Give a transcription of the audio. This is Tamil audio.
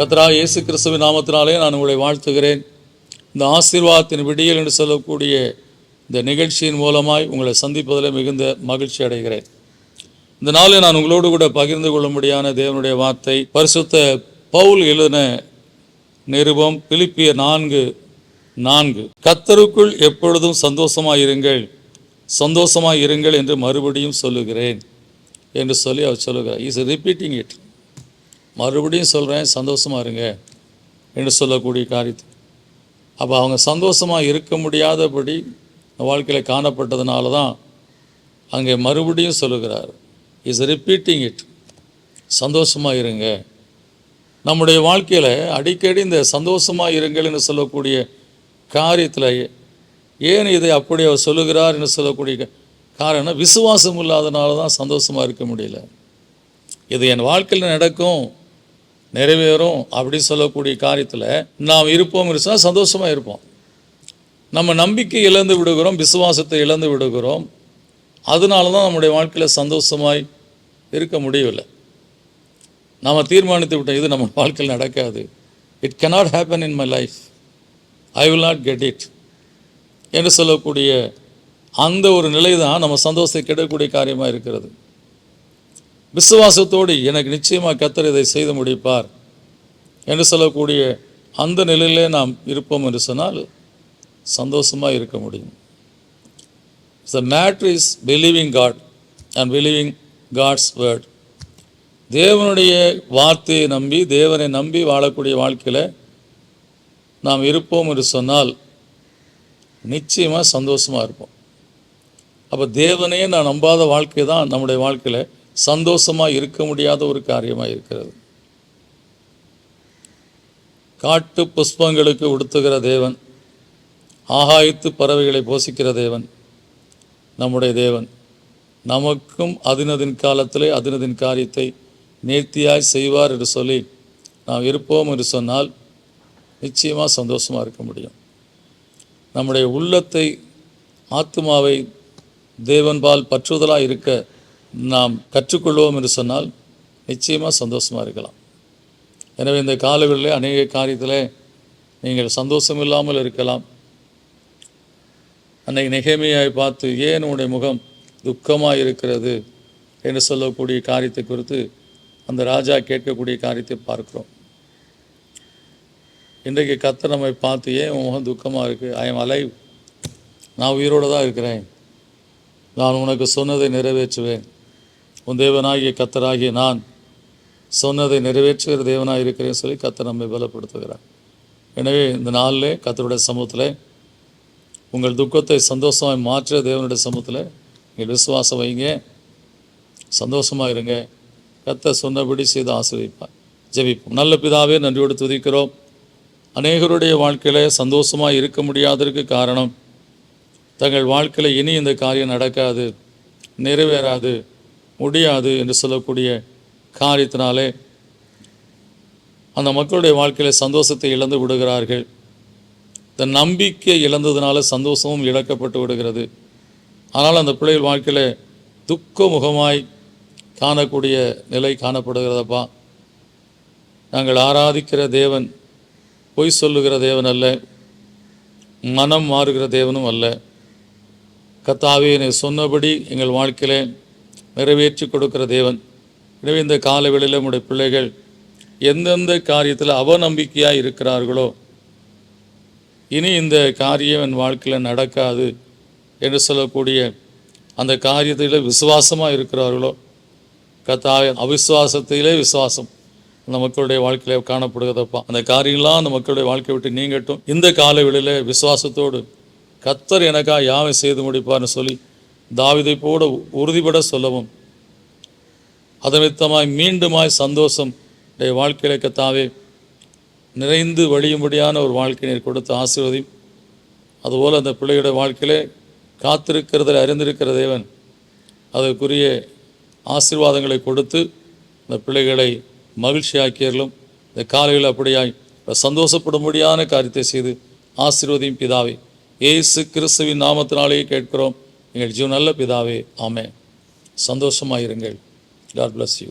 கத்ரா இயேசு கிறிஸ்துவின் நாமத்தினாலே நான் உங்களை வாழ்த்துகிறேன். இந்த ஆசீர்வாதத்தின் விடியல் என்று சொல்லக்கூடிய இந்த நிகழ்ச்சியின் மூலமாய் உங்களை சந்திப்பதில் மிகுந்த மகிழ்ச்சி அடைகிறேன். இந்த நாளில் நான் உங்களோடு கூட பகிர்ந்து கொள்ளும்படியான தேவனுடைய வார்த்தை பரிசுத்த பவுல் எழுதின நிருபம் பிலிப்பிய நான்கு நான்கு. கத்தருக்குள் எப்பொழுதும் சந்தோஷமாயிருங்கள் சந்தோஷமாயிருங்கள் என்று மறுபடியும் சொல்லுகிறேன் என்று சொல்லி அவர் சொல்லுகிறார். இஸ் ரிப்பீட்டிங் இட் மறுபடியும் சொல்கிறேன் சந்தோஷமாக இருங்க என்று சொல்லக்கூடிய காரியத்தை. அப்போ அவங்க சந்தோஷமாக இருக்க முடியாதபடி வாழ்க்கையில் காணப்பட்டதுனால தான் அங்கே மறுபடியும் சொல்லுகிறார். இஸ் ரிப்பீட்டிங் இட் சந்தோஷமாக இருங்க. நம்முடைய வாழ்க்கையில் அடிக்கடி இந்த சந்தோஷமாக இருங்கள் என்று சொல்லக்கூடிய காரியத்தில் ஏன் இதை அப்படி அவர் சொல்லுகிறார் என்று சொல்லக்கூடிய காரணம் விசுவாசம் இல்லாதனால தான் சந்தோஷமாக இருக்க முடியல. இது என் வாழ்க்கையில் நடக்கும். நிறைவேறும் அப்படி சொல்லக்கூடிய காரியத்தில் நாம் இருப்போம் சொன்னால் சந்தோஷமாக இருப்போம். நம்ம நம்பிக்கை இழந்து விடுகிறோம் விசுவாசத்தை இழந்து விடுகிறோம். அதனால தான் நம்முடைய வாழ்க்கையில் சந்தோஷமாய் இருக்க முடியவில்லை. நாம் தீர்மானித்து விட்டோம் இது நம்ம வாழ்க்கையில் நடக்காது. It cannot happen in my life I will not get it என்று சொல்லக்கூடிய அந்த ஒரு நிலை தான் நம்ம சந்தோஷத்தை கெடக்கூடிய காரியமாக இருக்கிறது. விசுவாசத்தோடு எனக்கு நிச்சயமாக கத்தர் இதை செய்து முடிப்பார் என்று சொல்லக்கூடிய அந்த நிலையிலே நாம் இருப்போம் என்று சொன்னால் சந்தோஷமாக இருக்க முடியும். The matter is believing God and believing God's word தேவனுடைய வார்த்தையை நம்பி தேவனை நம்பி வாழக்கூடிய வாழ்க்கையில் நாம் இருப்போம் என்று சொன்னால் நிச்சயமாக சந்தோஷமாக இருப்போம். அப்போ தேவனையே நான் நம்பாத வாழ்க்கை தான் நம்முடைய வாழ்க்கையில் சந்தோஷமாக இருக்க முடியாத ஒரு காரியமாக இருக்கிறது. காட்டு புஷ்பங்களுக்கு உடுத்துகிற தேவன் ஆகாயத்து பறவைகளை போஷிக்கிற தேவன் நம்முடைய தேவன். நமக்கும் அதினதின் காலத்திலே அதினதின் காரியத்தை நேர்த்தியாய் செய்வார் என்று சொல்லி நாம் இருப்போம் என்று சொன்னால் நிச்சயமாக சந்தோஷமாக இருக்க முடியும். நம்முடைய உள்ளத்தை ஆத்மாவை தேவன்பால் பற்றுதலாக இருக்க நாம் கற்றுக்கொள்வோம் என்று சொன்னால் நிச்சயமாக சந்தோஷமாக இருக்கலாம். எனவே இந்த காலங்களில் அநேக காரியத்தில் நீங்கள் சந்தோஷம் இல்லாமல் இருக்கலாம். அன்னைக்கு நிகைமையாய் பார்த்து ஏன் உன்னுடைய முகம் துக்கமாக இருக்கிறது என்று சொல்லக்கூடிய காரியத்தை குறித்து அந்த ராஜா கேட்கக்கூடிய காரியத்தை பார்க்கிறோம். இன்றைக்கு கத்த நம்மை பார்த்து ஏன் உன் முகம் துக்கமாக இருக்குது ஐ எம் அலைவ் நான் உயிரோடு தான் இருக்கிறேன். நான் உனக்கு சொன்னதை நிறைவேற்றுவேன். உன் தேவனாகிய கத்தராகிய நான் சொன்னதை நிறைவேற்றுகிற தேவனாக இருக்கிறேன்னு சொல்லி கத்தர் நம்மை பலப்படுத்துகிறார். எனவே இந்த நாளில் கத்தருடைய சமூகத்தில் உங்கள் துக்கத்தை சந்தோஷமாக மாற்ற தேவனுடைய சமூகத்தில் நீங்கள் விசுவாசம் வைங்க. சந்தோஷமாக இருங்க. கத்த சொன்னபடி செய்து ஆசிரியப்பார் ஜெபிப்போம். நல்ல பிதாவே நன்றியோடு துதிக்கிறோம். அநேகருடைய வாழ்க்கையில் சந்தோஷமாக இருக்க முடியாததற்கு காரணம் தங்கள் வாழ்க்கையில் இனி இந்த காரியம் நடக்காது நிறைவேறாது. முடியாது என்று சொல்லக்கூடிய காரியத்தினாலே அந்த மக்களுடைய வாழ்க்கையில் சந்தோஷத்தை இழந்து விடுகிறார்கள். இந்த நம்பிக்கை இழந்ததுனால சந்தோஷமும் இழக்கப்பட்டு விடுகிறது. ஆனால் அந்த பிள்ளைகள் வாழ்க்கையில் துக்க முகமாய் காணக்கூடிய நிலை காணப்படுகிறதப்பா. நாங்கள் ஆராதிக்கிற தேவன் பொய் சொல்லுகிற தேவன் அல்ல. மனம் மாறுகிற தேவனும் அல்ல. கத்தாவே என்னை சொன்னபடி எங்கள் வாழ்க்கையிலே நிறைவேற்றி கொடுக்கிற தேவன். எனவே இந்த காலவெளியில் நம்முடைய பிள்ளைகள் எந்தெந்த காரியத்தில் அவநம்பிக்கையாக இருக்கிறார்களோ இனி இந்த காரியம் என் வாழ்க்கையில் நடக்காது என்று சொல்லக்கூடிய அந்த காரியத்தில் விசுவாசமாக இருக்கிறார்களோ கத்தாய அவிசுவாசத்திலே விசுவாசம் அந்த மக்களுடைய வாழ்க்கையில காணப்படுகிறதப்பா. அந்த காரியங்களாம் அந்த மக்களுடைய வாழ்க்கையை விட்டு நீங்கட்டும். இந்த காலவெளியில் விசுவாசத்தோடு கத்தர் எனக்காக யாவை செய்து முடிப்பார்னு சொல்லி தாவிதை போட உறுதிபட சொல்லவும் அதனிமித்தமாய் மீண்டுமாய் சந்தோஷம் உடைய வாழ்க்கையில கத்தாவே நிறைந்து வழியும்படியான ஒரு வாழ்க்கையினர் கொடுத்த ஆசீர்வதி அதுபோல் அந்த பிள்ளையுடைய வாழ்க்கையிலே காத்திருக்கிறதில் அறிந்திருக்கிற தேவன் அதற்குரிய ஆசீர்வாதங்களை கொடுத்து இந்த பிள்ளைகளை மகிழ்ச்சியாக்கியர்களும் இந்த காலையில் அப்படியாய் சந்தோஷப்படும்படியான காரியத்தை செய்து ஆசீர்வதியும் பிதாவே. இயேசு கிறிஸ்துவின் நாமத்தினாலேயே கேட்கிறோம். எங்கள் ஜீவன் நல்ல பிதாவே. ஆமே சந்தோஷமாயிருங்கள். God bless you